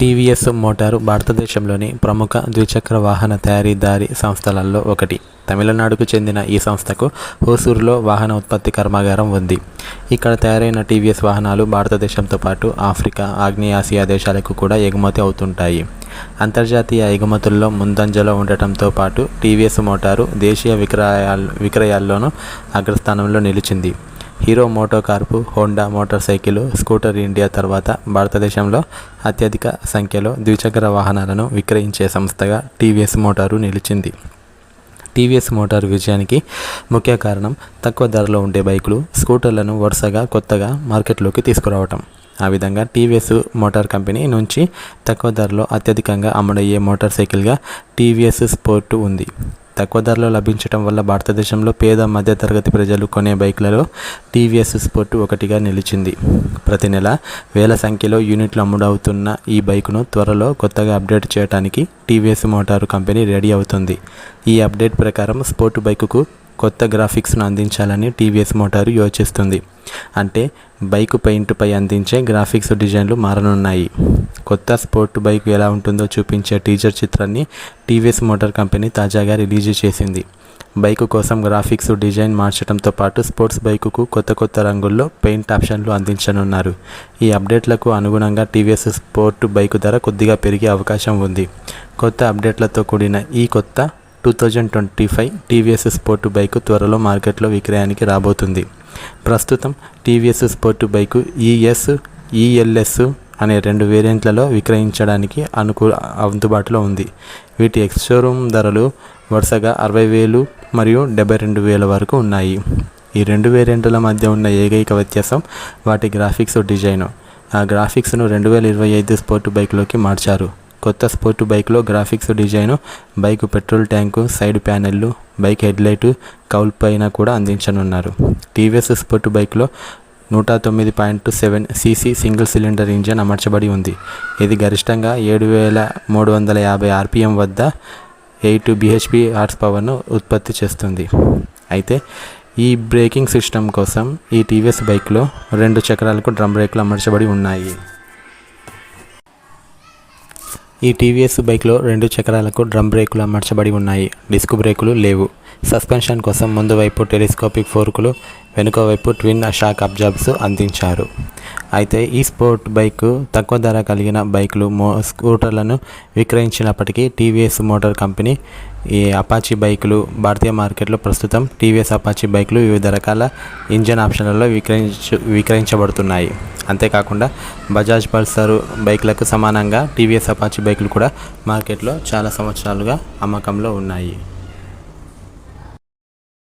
TVS motor భారతదేశంలోని ప్రముఖ ద్విచక్ర వాహన తయారీదారి సంస్థలలో ఒకటి. తమిళనాడుకు చెందిన ఈ సంస్థకు హోసూరులో వాహన ఉత్పత్తి కర్మాగారం ఉంది. ఇక్కడ తయారైన టీవీఎస్ వాహనాలు భారతదేశంతో పాటు ఆఫ్రికా ఆగ్నేయాసియా దేశాలకు కూడా ఎగుమతి అవుతుంటాయి. అంతర్జాతీయ ఎగుమతుల్లో ముందంజలో ఉండటంతో పాటు టీవీఎస్ మోటారు దేశీయ విక్రయాల్ విక్రయాల్లోనూ అగ్రస్థానంలో నిలిచింది. Hero MotoCorp Honda motorcycle scooter India తర్వాత భారతదేశంలో అత్యధిక సంఖ్యలో ద్విచక్ర వాహనాలను విక్రయించే సంస్థగా టీవీఎస్ మోటారు నిలిచింది. టీవీఎస్ మోటార్ విజయానికి ముఖ్య కారణం తక్కువ ధరలో ఉండే బైకులు స్కూటర్లను వరుసగా కొత్తగా మార్కెట్లోకి తీసుకురావటం. ఆ విధంగా టీవీఎస్ మోటార్ కంపెనీ నుంచి తక్కువ ధరలో అత్యధికంగా అమ్ముడయ్యే మోటార్ సైకిల్గా టీవీఎస్ స్పోర్ట్ ఉంది. తక్కువ ధరలో లభించడం వల్ల భారతదేశంలో పేద మధ్యతరగతి ప్రజలు కొనే బైక్లలో టీవీఎస్ స్పోర్ట్ ఒకటిగా నిలిచింది. ప్రతి నెల వేల సంఖ్యలో యూనిట్లు అమ్ముడవుతున్న ఈ బైకును త్వరలో కొత్తగా అప్డేట్ చేయడానికి టీవీఎస్ మోటారు కంపెనీ రెడీ అవుతుంది. ఈ అప్డేట్ ప్రకారం స్పోర్ట్ బైకుకు కొత్త గ్రాఫిక్స్ను అందించాలని టీవీఎస్ మోటారు యోచిస్తుంది. అంటే బైక్ పెయింట్పై అందించే గ్రాఫిక్స్ డిజైన్లు మారనున్నాయి. కొత్త స్పోర్ట్ బైక్ ఎలా ఉంటుందో చూపించే టీజర్ చిత్రాన్ని టీవీఎస్ మోటార్ కంపెనీ తాజాగా రిలీజ్ చేసింది. బైకు కోసం గ్రాఫిక్స్ డిజైన్ మార్చడంతో పాటు స్పోర్ట్స్ బైకుకు కొత్త కొత్త రంగుల్లో పెయింట్ ఆప్షన్లు అందించనున్నారు. ఈ అప్డేట్లకు అనుగుణంగా టీవీఎస్ స్పోర్ట్ బైకు ధర కొద్దిగా పెరిగే అవకాశం ఉంది. కొత్త అప్డేట్లతో కూడిన ఈ కొత్త two thousand twenty five TVS sport bike త్వరలో మార్కెట్లో విక్రయానికి రాబోతుంది. ప్రస్తుతం TVS sport bike ES ELS అనే రెండు వేరియంట్లలో విక్రయించడానికి అనుకూల అందుబాటులో ఉంది. వీటి ఎక్స్ షోరూమ్ ధరలు వరుసగా అరవై వేలు మరియు డెబ్బై రెండు వేల వరకు ఉన్నాయి. ఈ రెండు వేరియంట్ల మధ్య ఉన్న ఏకైక వ్యత్యాసం వాటి గ్రాఫిక్స్ డిజైన్. ఆ గ్రాఫిక్స్ను రెండు వేల ఇరవై ఐదు స్పోర్ట్ బైక్లోకి మార్చారు. కొత్త స్పోర్ట్ బైక్లో graphics design bike petrol tank side ప్యానెళ్ళు bike headlight cowl పైన కూడా అందించనున్నారు. టీవీఎస్ స్పోర్ట్ బైక్లో నూట తొమ్మిది point seven CC single cylinder engine అమర్చబడి ఉంది. ఇది గరిష్టంగా ఏడు వేల మూడు వందల యాభై ఆర్పిఎం వద్ద ఎయిట్ బిహెచ్పి హార్స్ పవర్ను ఉత్పత్తి చేస్తుంది. అయితే ఈ బ్రేకింగ్ సిస్టమ్ కోసం ఈ టీవీఎస్ బైక్లో రెండు చక్రాలకు డ్రమ్ బ్రేక్లు అమర్చబడి ఉన్నాయి. ఈ టీవీఎస్ బైక్లో రెండు చక్రాలకు డ్రమ్ బ్రేకులు అమర్చబడి ఉన్నాయి. డిస్క్ బ్రేకులు లేవు. సస్పెన్షన్ కోసం ముందు వైపు టెలిస్కోపిక్ ఫోర్కులు వెనుక వైపు ట్విన్ షాక్ అబ్జాబ్స్ అందించారు. అయితే ఈ స్పోర్ట్ బైక్ తక్కువ ధర కలిగిన బైకులు మో స్కూటర్లను విక్రయించినప్పటికీ టీవీఎస్ మోటార్ కంపెనీ ఈ అపాచీ బైకులు భారతీయ మార్కెట్లో ప్రస్తుతం టీవీఎస్ అపాచీ బైకులు వివిధ రకాల ఇంజన్ ఆప్షన్లలో విక్రయించ విక్రయించబడుతున్నాయి. అంతేకాకుండా బజాజ్ పల్సర్ బైక్లకు సమానంగా టీవీఎస్ అపాచి బైకులు కూడా మార్కెట్లో చాలా సంవత్సరాలుగా అమ్మకంలో ఉన్నాయి.